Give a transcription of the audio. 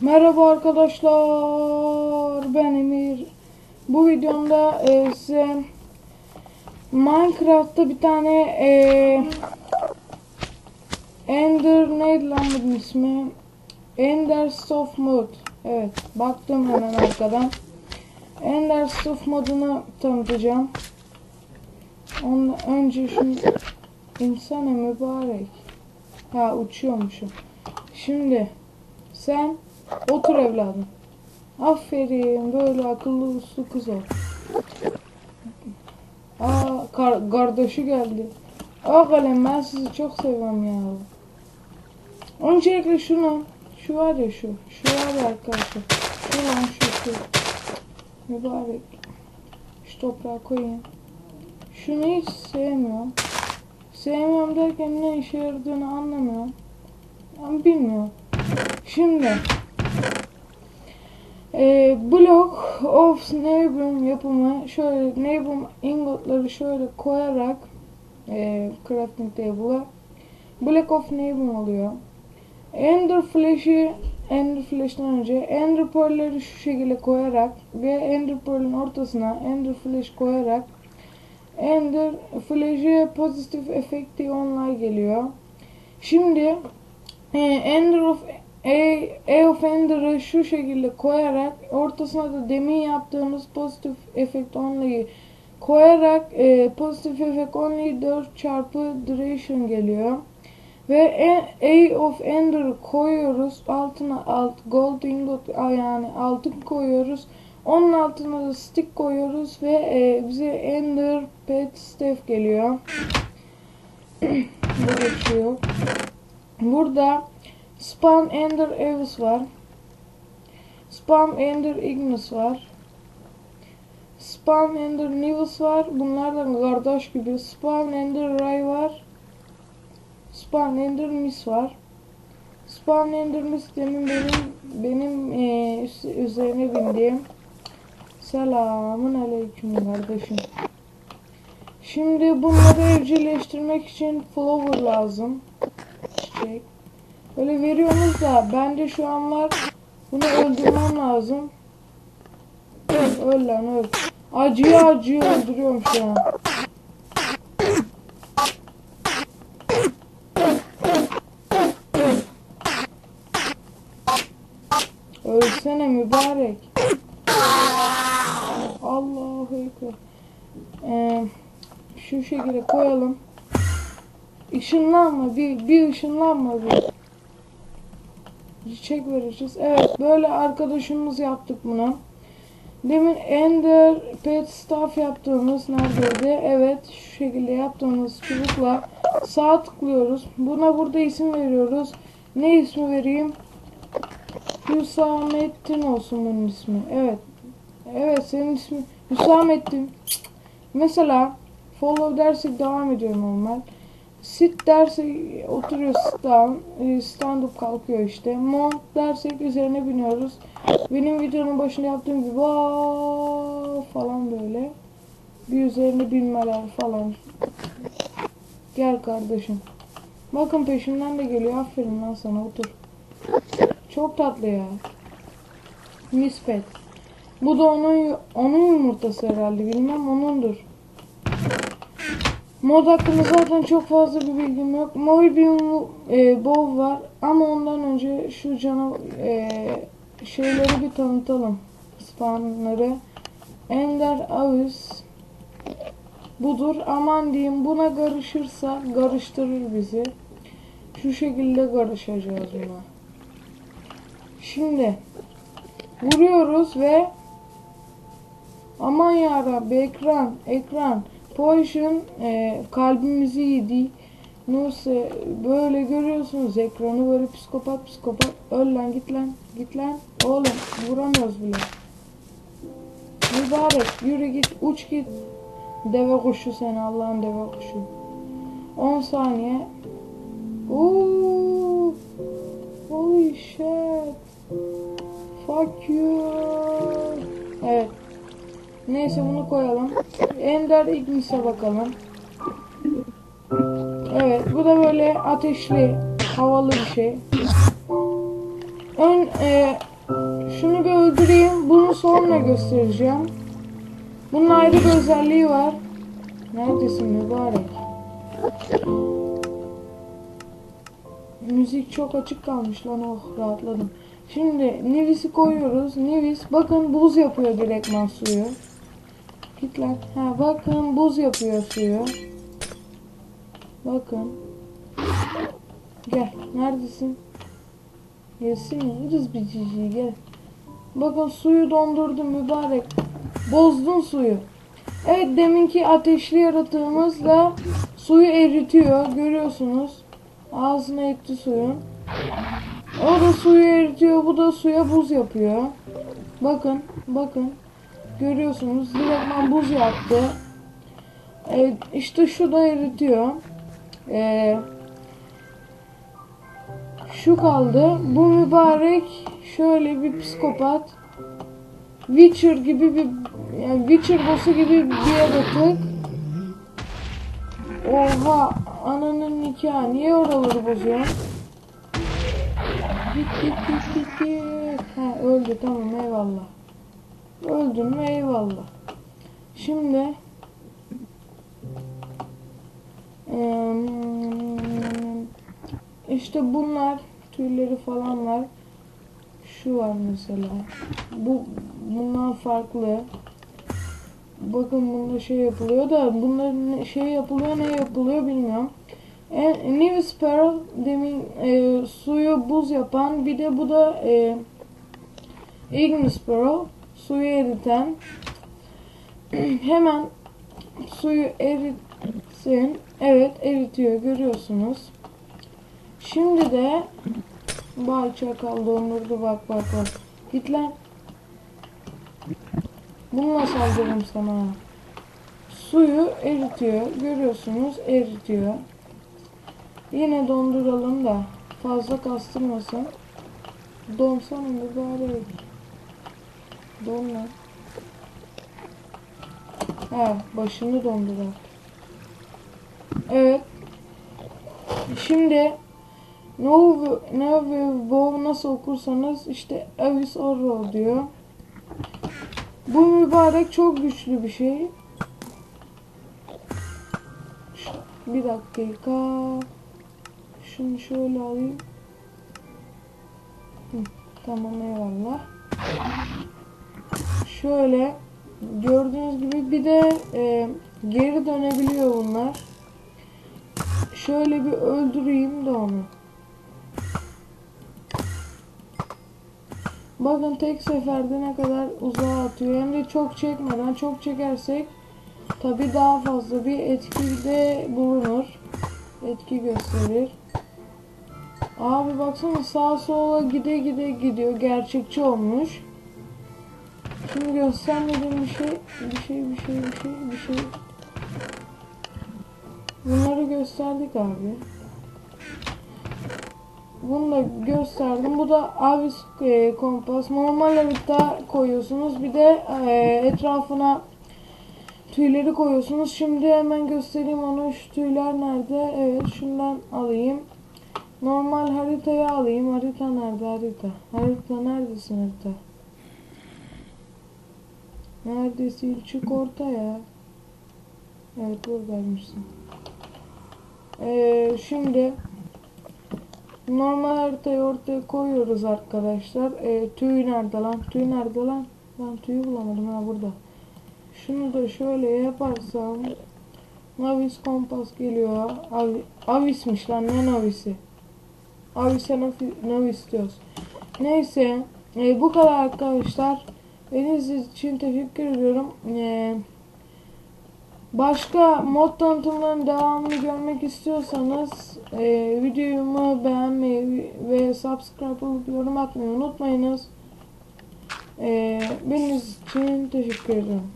Merhaba arkadaşlar ben Emir. Bu videomda e, size Minecraft'ta bir tane e, Ender neydi lan bunun ismi? Ender Soft Mod. Evet baktım hemen arkadan. Ender Soft modunu tanıtacağım. Ondan önce şunu insana mübarek. Ha uçuyormuşum. Şimdi sen otur evladım. Aferin böyle akıllı uslu kız ol. Aa kar kardeşi geldi. Aa kalem ben sizi çok seviyorum ya. Öncelikle şunu şu var ya şu. Şu var ya arkadaşlar. Şu lan şu şu. Mübarek. Şu toprağa koyayım. Şunu hiç sevmiyorum. Sevmiyorum derken ne işe yaradığını anlamıyorum. Ama bilmiyorum. Şimdi e, Block of Neighbor yapımı şöyle Neighbor ingotları şöyle koyarak e, crafting table'a Block of Neighbor oluyor. Ender Flash'i Ender Flash'tan önce Ender Pearl'leri şu şekilde koyarak ve Ender Pearl'ün ortasına Ender Flash koyarak Ender Flash'e pozitif efekti onlar geliyor. Şimdi e, Ender of A, A of Ender'ı şu şekilde koyarak ortasına da demin yaptığımız pozitif efekt only'yi koyarak e, pozitif efekt only 4 çarpı duration geliyor. Ve E- A of Ender'ı koyuyoruz. Altına alt gold ingot yani altın koyuyoruz. Onun altına da stick koyuyoruz ve e, bize Ender Pet Staff geliyor. Bu geçiyor. Burada Spam Ender Avis var. Spam Ender Ignis var. Spam Ender Nivus var. Bunlardan kardeş gibi. Spam Ender Ray var. Spam Ender Miss var. Spam Ender Miss demin benim benim üst- üzerine bindiğim. Selamun aleyküm kardeşim. Şimdi bunları evcilleştirmek için flower lazım. Çiçek. Böyle veriyorsunuz da bende şu an var. Bunu öldürmem lazım. Öl lan öl. Acıyor acıyor öldürüyorum şu an. Ölsene mübarek. Allahu ekber. Ee, şu şekilde koyalım. Işınlanma bir bir ışınlanma bir. Çiçek vereceğiz. Evet böyle arkadaşımız yaptık bunu. Demin Ender Pet Staff yaptığımız neredeydi? Evet şu şekilde yaptığımız çubukla sağ tıklıyoruz. Buna burada isim veriyoruz. Ne ismi vereyim? Hüsamettin olsun bunun ismi. Evet. Evet senin ismin Hüsamettin. Mesela follow dersek devam ediyor normal. Sit dersek oturuyor down. e, Stand up kalkıyor işte. Mount dersek üzerine biniyoruz. Benim videonun başında yaptığım gibi "Vaa!" falan böyle. Bir üzerine binmeler falan. Gel kardeşim. Bakın peşimden de geliyor. Aferin lan sana otur. Çok tatlı ya. Nispet. Bu da onun onun yumurtası herhalde. Bilmem onundur. Mod hakkında zaten çok fazla bir bilgim yok. Mobium e, Bow var ama ondan önce şu cana e, şeyleri bir tanıtalım. Spawnları. Ender Avis budur. Aman diyeyim buna karışırsa karıştırır bizi. Şu şekilde karışacağız buna. Şimdi vuruyoruz ve aman yarabbi ekran ekran Poison e, kalbimizi yedi. Neyse böyle görüyorsunuz ekranı böyle psikopat psikopat. Öl lan git lan git lan. Oğlum vuramıyoruz bile. Mübarek yürü git uç git. Deve kuşu seni Allah'ın deve kuşu. 10 saniye. Ooh. Holy shit. Fuck you. Evet. Neyse bunu koyalım. Ender Ignis'e bakalım. Evet bu da böyle ateşli havalı bir şey. Ön e, şunu bir öldüreyim. Bunu sonra göstereceğim. Bunun ayrı bir özelliği var. Neredesin mübarek? Müzik çok açık kalmış lan oh rahatladım. Şimdi Nivis'i koyuyoruz. Nivis bakın buz yapıyor direktman suyu. Git lan. Ha bakın buz yapıyor suyu. Bakın. Gel. Neredesin? Gelsin yeriz bir cici gel. Bakın suyu dondurdum mübarek. Bozdun suyu. Evet deminki ateşli yaratığımız da suyu eritiyor. Görüyorsunuz. Ağzına etti suyun. O da suyu eritiyor. Bu da suya buz yapıyor. Bakın. Bakın. Görüyorsunuz. Direktman buz yaptı. Evet, işte şu da eritiyor. Ee, şu kaldı. Bu mübarek şöyle bir psikopat. Witcher gibi bir yani Witcher boss'u gibi bir yaratık. Oha ananın nikahı niye oraları bozuyor? Git git git git git. Ha öldü tamam eyvallah. Öldün mü eyvallah. Şimdi işte bunlar tüyleri falan var. Şu var mesela. Bu bundan farklı. Bakın bunda şey yapılıyor da bunların şey yapılıyor ne yapılıyor bilmiyorum. E, New Sparrow demin e, suyu buz yapan bir de bu da e, Ignis Sparrow suyu eriten hemen suyu eritsin. Evet eritiyor görüyorsunuz. Şimdi de Vay çakal dondurdu bak bak bak. Git lan. Bununla saldırırım sana. Suyu eritiyor. Görüyorsunuz eritiyor. Yine donduralım da fazla kastırmasın. Donsana mübarek. Don. Ha başını dondurar. Evet. Şimdi Bow nasıl okursanız işte Avis Orro diyor. Bu mübarek çok güçlü bir şey. Bir dakika. Şunu şöyle alayım. Hı, tamam eyvallah. Şöyle gördüğünüz gibi bir de e, geri dönebiliyor bunlar. Şöyle bir öldüreyim de onu. Bakın tek seferde ne kadar uzağa atıyor. Hem de çok çekmeden çok çekersek tabi daha fazla bir etki de bulunur. Etki gösterir. Abi baksana sağa sola gide gide gidiyor. Gerçekçi olmuş. Şimdi göstermediğim bir şey, bir şey, bir şey, bir şey, bir şey. Bunları gösterdik abi. Bunu da gösterdim. Bu da avis e, kompas. Normal harita koyuyorsunuz. Bir de e, etrafına tüyleri koyuyorsunuz. Şimdi hemen göstereyim onu. Şu tüyler nerede? Evet şundan alayım. Normal haritayı alayım. Harita nerede harita? Harita neredesin harita? Neredesin? Çık ortaya. Evet buradaymışsın. Ee, şimdi normal haritayı ortaya koyuyoruz arkadaşlar. Ee, tüy nerede lan? Tüy nerede lan? Ben tüyü bulamadım ha burada. Şunu da şöyle yaparsam Navis kompas geliyor. Avi, avismiş lan ne navisi? Avis'e navis diyoruz. Neyse e, bu kadar arkadaşlar. Beni için teşekkür ediyorum. E, Başka mod tanıtımlarının devamını görmek istiyorsanız e, videomu beğenmeyi ve subscribe olup yorum atmayı unutmayınız. E, benim için teşekkür ederim.